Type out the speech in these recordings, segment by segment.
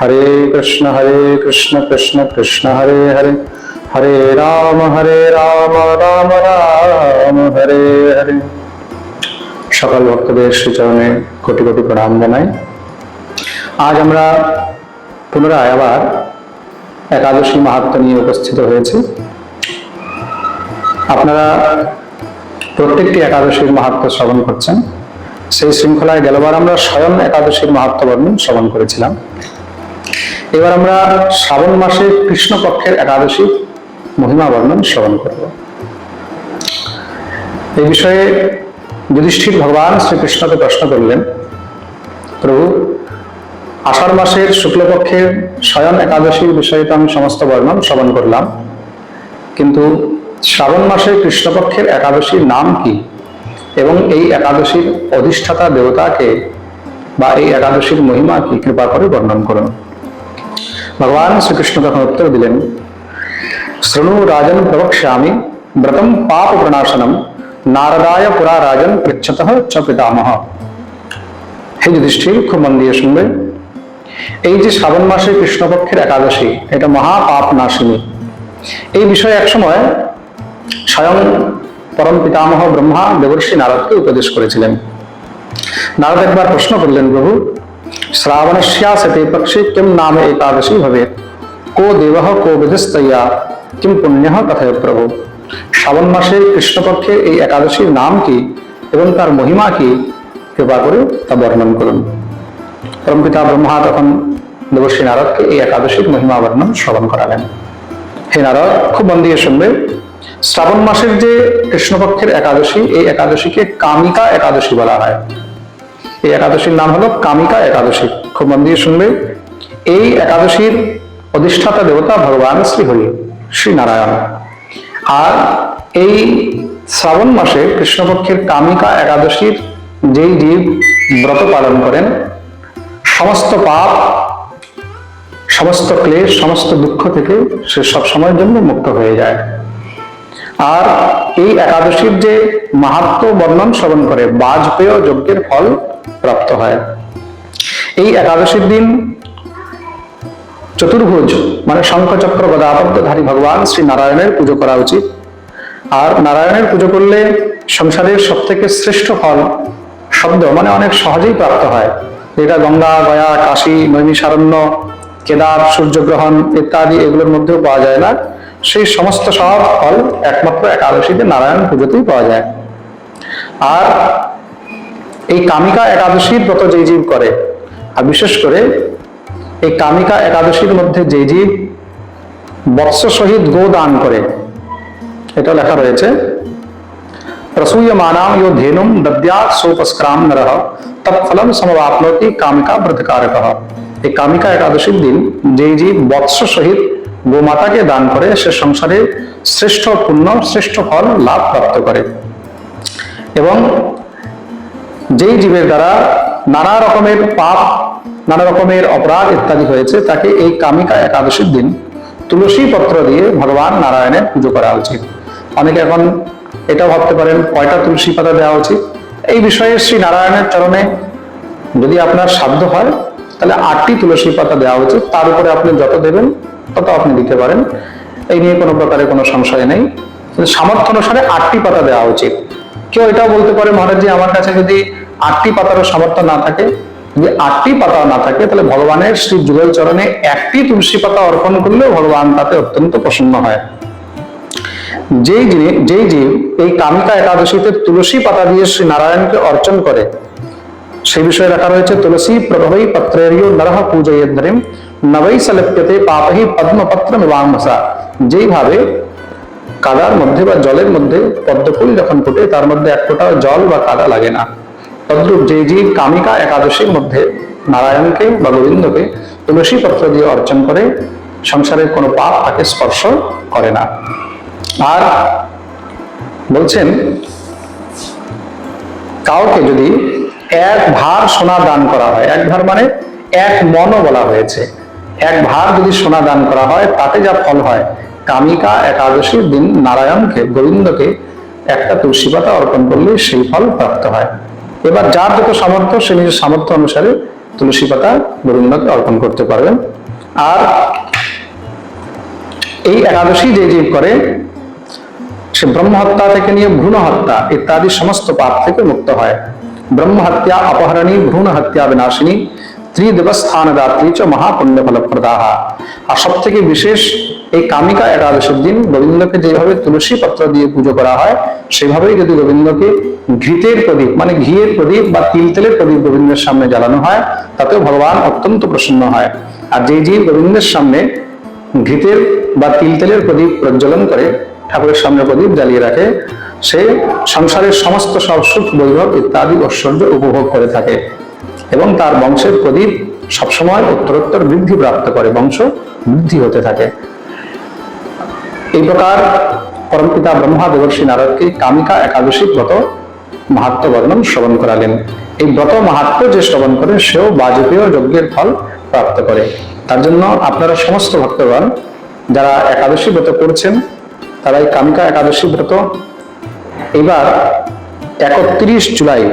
হরে কৃষ্ণ হরে কৃষ্ণ কৃষ্ণ কৃষ্ণ, হরে হরে। হরে রাম হরে রাম রাম রাম, হরে হরে। সকল ভক্তদের শ্রীচরণে কোটি কোটি প্রণাম জানাই। আজ আমরা পুনরায় আবার একাদশী মাহাত্ম নিয়ে উপস্থিত হয়েছি। আপনারা প্রত্যেকটি একাদশীর মাহাত্ম শ্রবণ করছেন। সেই শৃঙ্খলায় গেলবার আমরা স্বয়ং একাদশীর মাহাত্ম বর্ণন শ্রবণ করেছিলাম। এবার আমরা শ্রাবণ মাসে কৃষ্ণপক্ষের একাদশী মহিমা বর্ণন শ্রবণ করব। এই বিষয়ে যুধিষ্ঠির ভগবান শ্রীকৃষ্ণকে প্রশ্ন করলেন, প্রভু, আষাঢ় মাসের শুক্লপক্ষের স্বয়ং একাদশীর বিষয়ে তো আমি সমস্ত বর্ণন শ্রবণ করলাম, কিন্তু শ্রাবণ মাসে কৃষ্ণপক্ষের একাদশীর নাম কি এবং এই একাদশীর অধিষ্ঠাতা দেবতাকে বা এই একাদশীর মহিমা কি, কৃপা করে বর্ণন করুন। ভগবান শ্রীকৃষ্ণ তখন উত্তর দিলেন, শৃণু রাজন প্রবক্ষ্যামি, ব্রতম পাপ প্রণাশনম, নারদায় পুরা রাজন পৃচ্ছত চ পিতামহ। হে যুধিষ্ঠির, খুব মন দিয়ে শুনবে এই যে শ্রাবণ মাসে কৃষ্ণপক্ষের একাদশী, এটা মহা পাপ নাশিনী। এই বিষয়ে একসময় স্বয়ং পরম পিতামহ ব্রহ্মা দেবর্ষি নারদকে উপদেশ করেছিলেন। নারদ একবার প্রশ্ন করলেন, প্রভু শ্রাবণস্যাসতে পক্ষে কিম নাম একাদশী ভবে কো দেব কো বিধিস্তয়া কিম পুণ্য কথায় প্রভু শ্রাবণ মাসে কৃষ্ণপক্ষের এই একাদশীর নাম কি এবং তার মহিমা কি কৃপা করে তা বর্ণন করুন। পরমপিতা ব্রহ্মা তখন দেবশ্রী নারদকে এই একাদশীর মহিমা বর্ণন শ্রবণ করালেন। হে নারদ, খুব মন দিয়ে শুনবে। শ্রাবণ মাসের যে কৃষ্ণপক্ষের একাদশী, এই একাদশীকে কামিকা একাদশী বলা হয়। এই একাদশীর নাম হলো কামিকা একাদশী। খুব মন দিয়ে শুনবে। এই একাদশীর অধিষ্ঠাতা দেবতা ভগবান শ্রী হরি শ্রী নারায়ণ আর এই শ্রাবণ মাসে কৃষ্ণপক্ষের কামিকা একাদশীর যেই জীব ব্রত পালন করেন, সমস্ত পাপ, সমস্ত ক্লেশ, সমস্ত দুঃখ থেকে সে সব সময়ের জন্য মুক্ত হয়ে যায়। আর এই একাদশীর যে মাহাত্ম বর্ণন শ্রবণ করে, বাজপেয় যজ্ঞের ফল প্রাপ্ত হয়। এই একাদশীর দিন চতুর্ভুজ মানে শঙ্খচক্র গদাবদ্ধধারী ভগবান শ্রী নারায়ণের পুজো করা উচিত। আর নারায়ণের পুজো করলে সংসারের সব থেকে শ্রেষ্ঠ ফল শব্দ মানে অনেক সহজেই প্রাপ্ত হয়। যেটা গঙ্গা, গয়া, কাশী, নৈমিষারণ্য, কেদার, সূর্যগ্রহণ ইত্যাদি এগুলোর মধ্যেও পাওয়া যায় না। সেই সমস্ত সব ফল একমাত্র একাদশীতে নারায়ণ পুজোতেই পাওয়া যায়। আর এই কামিকা একাদশীর ব্রত যে জীব করে, আর বিশেষ করে এই কামিকা একাদশীর মধ্যে যে জীব বৎস সহিত গো দান করে, এটা লেখা রয়েছে প্রসূয়মানাম ইয়ো ধেনুম দদ্যাৎ সোপস্ক্রাম নরহ তৎফলম সমবাপ্নোতি কামিকা ব্রতকারক এই কামিকা একাদশীর দিন যেই জীব বৎস সহিত গোমাতাকে দান করে, সে সংসারে শ্রেষ্ঠ পুণ্য, শ্রেষ্ঠ ফল লাভ প্রাপ্ত করে। এবং যেই জীবের দ্বারা নানা রকমের পাপ, নানা রকমের অপরাধ ইত্যাদি হয়েছে, তাকে এই কামিকা একাদশীর দিন তুলসী পত্র দিয়ে ভগবান নারায়ণের পুজো করা উচিত। অনেকে এখন এটাও ভাবতে পারেন, কয়টা তুলসী পাতা দেওয়া উচিত? এই বিষয়ে শ্রী নারায়ণের চরণে যদি আপনার সাধ্য হয়, তাহলে আটটি তুলসী পাতা দেওয়া উচিত। তার উপরে আপনি যত দেবেন, তত আপনি দিতে পারেন। এই নিয়ে কোনো প্রকারে কোনো সংশয় নেই। সামর্থ্য অনুসারে আটটি পাতা দেওয়া উচিত। কেউ এটাও বলতে পারে মহারাজ জি আমার কাছে যদি আটটি পাতারও সামর্থ্য না থাকে, যদি আটটি পাতা না থাকে, তাহলে ভগবানের শ্রী যুগল চরণে একটি তুলসী পাতা অর্পণ করলেও ভগবান তাতে অত্যন্ত প্রসন্ন হয়। যেই যিনি, যেই জীব এই কামিকা একাদশীতে তুলসী পাতা দিয়ে শ্রী নারায়ণকে অর্চন করে সেই বিষয়ে লেখা রয়েছে, তুলসী প্রভবৈ পত্রেরিয় নরহ পূজয়েদ্রিম নবৈ সলপ্যতে পাপহি পদ্মপত্র মিবাংসা যেইভাবে কাদার মধ্যে বা জলের মধ্যে পদ্মফুল যখন ফোটে, তার মধ্যে এক ফোঁটাও জল বা কাদা লাগে না। তদ্রূপ যে জীব কামিকা একাদশীর মধ্যে নারায়ণকে বা গোবিন্দকে তুলসী পত্র দিয়ে অর্চন করে, সংসারের কোনো পাপ তাকে স্পর্শ করে না। আর বলছেন, কাউকে যদি এক ভার সোনা দান করা হয়, এক ভার মানে এক মনও বলা হয়েছে। এক ভার যদি সোনা দান করা হয়, তাতে যা ফল হয় কামিকা একাদশীর দিন নারায়ণকে, গোবিন্দকে একটা তুলসী পাতা অর্পণ করলে সেই ফল প্রাপ্ত হয়। এবার যার যত সামর্থ্য, সে নিজের সামর্থ্য অনুসারে তুলসী পাতা গোবিন্দকে অর্পণ করতে পারবেন আর এই একাদশী যে জীব করে, সে ব্রহ্ম হত্যা থেকে নিয়ে ভ্রূণ হত্যা ইত্যাদি সমস্ত পাপ থেকে মুক্ত হয়। ব্রহ্ম হত্যা অপহরণী ভ্রূণ হত্যা বিনাশিনী ত্রিদেবস্থান রাত্রি চ মহাপুণ্য ফলপ্রদাহা আর সব থেকে বিশেষ এই কামিকা একাদশীর দিন গোবিন্দকে যেভাবে তুলসী পত্র দিয়ে পুজো করা হয়, সেভাবেই যদি গোবিন্দকে ঘৃতের প্রদীপ মানে ঘিয়ের প্রদীপ বা তিল তেলের প্রদীপ গোবিন্দের সামনে জ্বালানো হয়, তাতেও ভগবান অত্যন্ত প্রসন্ন হয়। আর যে জীব গোবিন্দের সামনে ঘৃতের বা তিল তেলের প্রদীপ প্রজ্বলন করে, ঠাকুরের সামনে প্রদীপ জ্বালিয়ে রাখে, সে সংসারের সমস্ত সব সুখ, বৈভব ইত্যাদি ঐশ্বর্য উপভোগ করে থাকে। এবং তার বংশের প্রদীপ সবসময় উত্তরোত্তর বৃদ্ধি প্রাপ্ত করে, বংশ বৃদ্ধি হতে থাকে। এই প্রকার পরমপিতা ব্রহ্মা দেবর্ষী নারদকে কামিকা একাদশী ব্রত মাহাত্ম বর্ণন শ্রবণ করালেন। এই ব্রত মাহাত্ম যে শ্রবণ করে, সেও বাজপেয় যজ্ঞের ফল প্রাপ্ত করে। তার জন্য আপনারা সমস্ত ভক্তগণ, যারা একাদশী ব্রত করছেন তারা এই কামিকা একাদশী ব্রত। এবার একত্রিশ জুলাই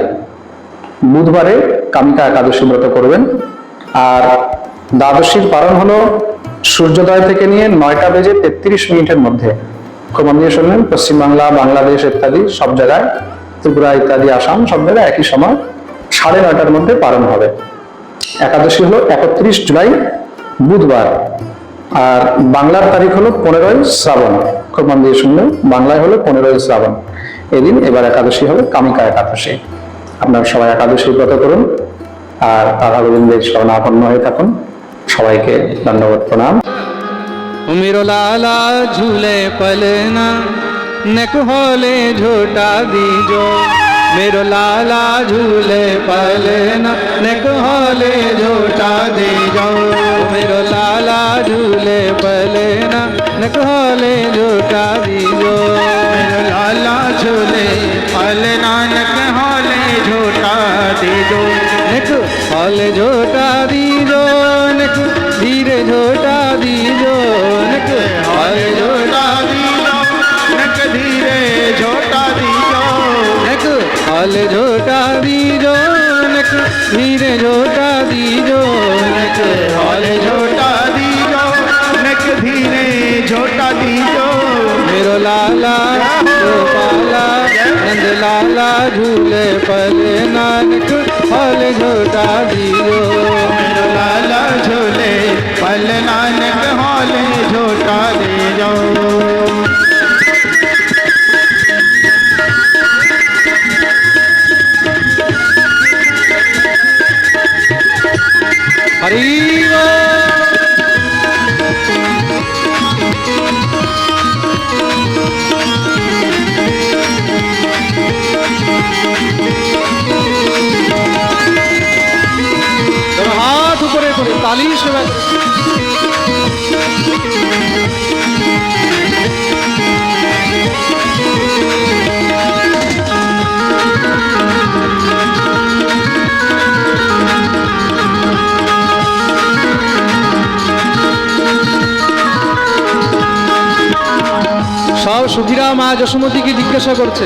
বুধবারে কামিকা একাদশী ব্রত করবেন। আর দ্বাদশীর পালন হলো সূর্যোদয় থেকে নিয়ে নয়টা বেজে তেত্রিশ মিনিটের মধ্যে। খুব দিয়ে শুনলেন পশ্চিমবাংলা, বাংলাদেশ ইত্যাদি সব জায়গায়, ত্রিপুরা ইত্যাদি, আসাম সব জায়গায় একই সময় সাড়ে নয়টার মধ্যে পালন হবে। একাদশী হলো একত্রিশ জুলাই, বুধবার। আর বাংলার তারিখ হলো পনেরোই শ্রাবণ। খুব মন দিয়ে শুনলেন বাংলায় হলো পনেরোই শ্রাবণ। এদিন এবার একাদশী হবে কামিকা একাদশী। আপনারা সবাই একাদশী ব্রত করুন আর রাধা গোবিন্দের শরণাপন্ন হয়ে থাকুন সবাইকে ধন্যবাদ প্রণাম मेरो लाला झूले पलना नक होले झोटा दीजो मेरो लाला झूले पलना नक होले झोटा दीजो मेरो लाला झूले पलना नक होले झोटा दीजो मेरो लाला झूले पलना नक होले झोटा दीजो नक होले झोटा दीजो नक धीरे झोटा दीजो नक होले झोटा दीजो नक धीरे झोटा दीजो नक होले झोटा दीजो नक धीरे झोटा दीजो नक होले झोटा दीजो नक धीरे झोटा दीजो मेरो लाला गोपाला नंद लाला झूले पले नानक होले झोटा दीजो मेरो लाला झूले पल नानक সুধীরা মা যশোমতীকে জিজ্ঞাসা করছে।